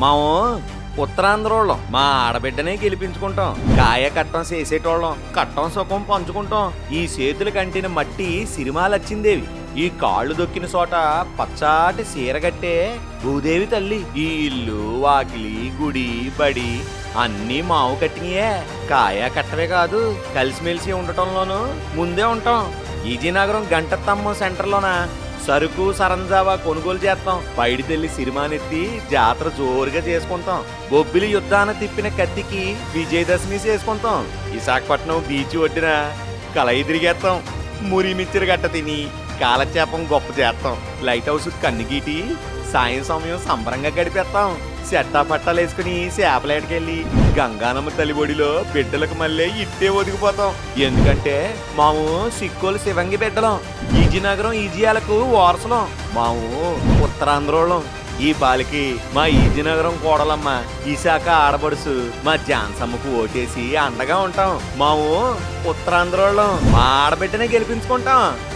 మాము ఉత్తరాంధ్రోళ్ళం. మా ఆడబిడ్డనే గెలిపించుకుంటాం. కాయ కట్టం చేసేటోళ్ళం. కట్టం సుఖం పంచుకుంటాం. ఈ చేతులు కంటిన మట్టి సిరిమాలచ్చిందేవి. ఈ కాళ్ళు దొక్కిన చోట పచ్చాటి సీరగట్టే భూదేవి తల్లి. ఈ ఇల్లు వాకిలి గుడి బడి అన్నీ మావు కట్టినయే. కాయ కట్టవే కాదు కలిసిమెలిసి ఉండటంలోనూ ముందే ఉంటాం. ఈజీనగరం గంటత్తమ్మ సెంటర్లోన? సరుకు సరంజావా కొనుగోలు చేస్తాం. బయట తెల్లి సిరిమానెత్తి జాతర జోరుగా చేసుకుంటాం. బొబ్బిలి యుద్ధాన తిప్పిన కత్తికి విజయదశమి చేసుకుంటాం. విశాఖపట్నం బీచ్ ఒడ్డున కలయి తిరిగేస్తాం మురి గట్ట తిని కాలక్షేపం గొప్ప చేస్తాం. లైట్ హౌస్ కన్నుగీటి సాయం సమయం సంబరంగా గడిపేస్తాం చెట్టా పట్టాలు వేసుకుని చేపలేటకెళ్ళి గంగానమ్మ తల్లిబొడిలో బిడ్డలకు మళ్ళీ ఇట్టే ఒదిగిపోతాం. ఎందుకంటే మాము సిక్కోలు శివంగి బిడ్డలం. ఈజీనగరం ఈజీయాలకు వారసులం. మాము ఉత్తరాంధ్రోళం. ఈ పాలకి మా ఈజీనగరం కోడలమ్మ ఈశాఖ ఆడబడుసు మా జాన్సమ్మకు ఓటేసి అండగా ఉంటాం. మాము ఉత్తరాంధ్రోళం. మా ఆడబిడ్డనే గెలిపించుకుంటాం.